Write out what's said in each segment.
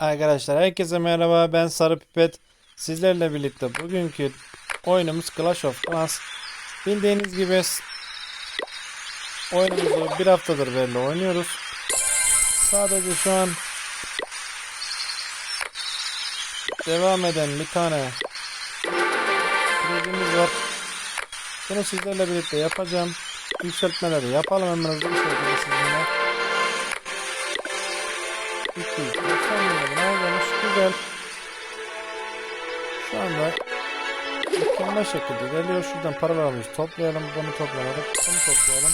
Arkadaşlar herkese merhaba. Ben Sarı Pipet. Sizlerle birlikte bugünkü oyunumuz Clash of Clans. Bildiğiniz gibi oyunumuzu bir haftadır belli oynuyoruz. Sadece şu an devam eden bir tane projemiz var. Bunu sizlerle birlikte yapacağım. Yükseltmeleri yapalım. Hemen hızlı bir şekilde sizinle 290 milyon almış. Güzel. Şu anda mükemmel şekilde geliyor. Şuradan paralarımızı toplayalım. Bunu toplamadık. Bunu toplayalım.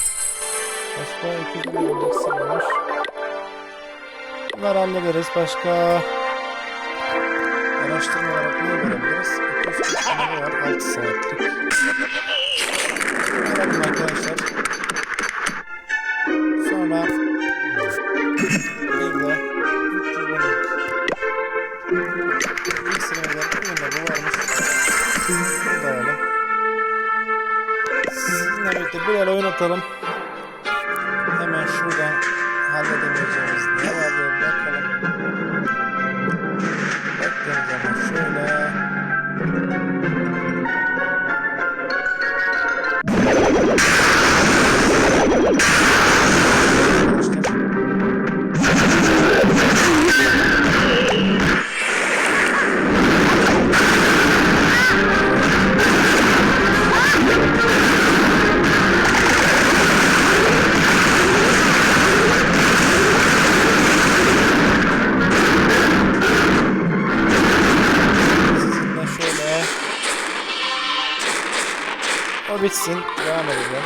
Başka 200 milyon eksik varmış. Bunları hallederiz. Başka araştırma olarak ne verebiliriz? 240 milyon var. 6 saatlik. Bakalım arkadaşlar. Sizinle birlikte bir el oyun atalım. Hemen şuradan halledemeyeceğimiz ne var diye bakalım. O bitsin devam edeceğim.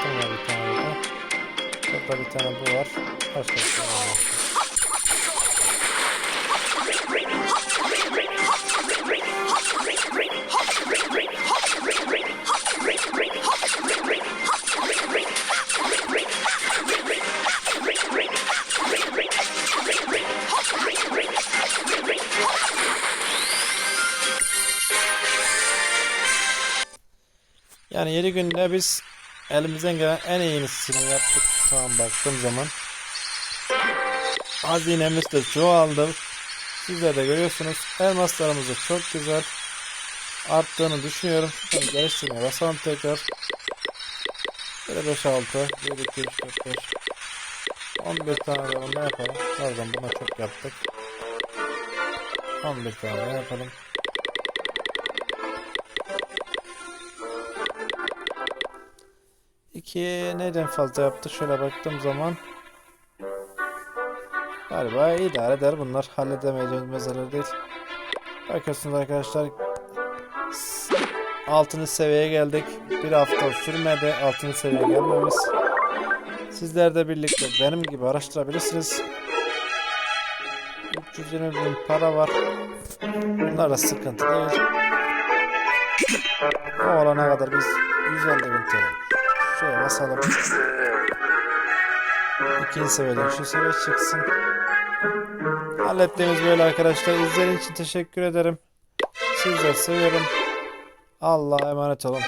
Altın var bir tane burada. Burada bir tane bu var. Başka bir şey var. Yani 7 günde biz elimizden gelen en iyisini yaptık an baktığım zaman. Hazinemiz de çoğaldı. Sizler de görüyorsunuz. Elmaslarımız da çok güzel arttığını düşünüyorum. Şuradan geliştirmeye basalım tekrar. Böyle 5 6 1 2 3 4 5 11 tane de onda yapalım. Pardon buna çok yaptık. 11 tane yapalım. İki neden fazla yaptı? Şöyle baktığım zaman galiba idare eder. Bunlar halledemeyeceğimiz meseleler değil. Bakıyorsunuz arkadaşlar 6. seviyeye geldik. Bir hafta sürmedi 6. seviyeye gelmemiz. Sizler de birlikte benim gibi araştırabilirsiniz. 320 bin para var. Bunlar da sıkıntı değil. O olana kadar biz 150 bin TL. Şöyle basalım. İkinci seviyeden şu seviye çıksın. Hallettiğimiz böyle arkadaşlar. İzlediğiniz için teşekkür ederim. Sizleri seviyorum. Allah'a emanet olun.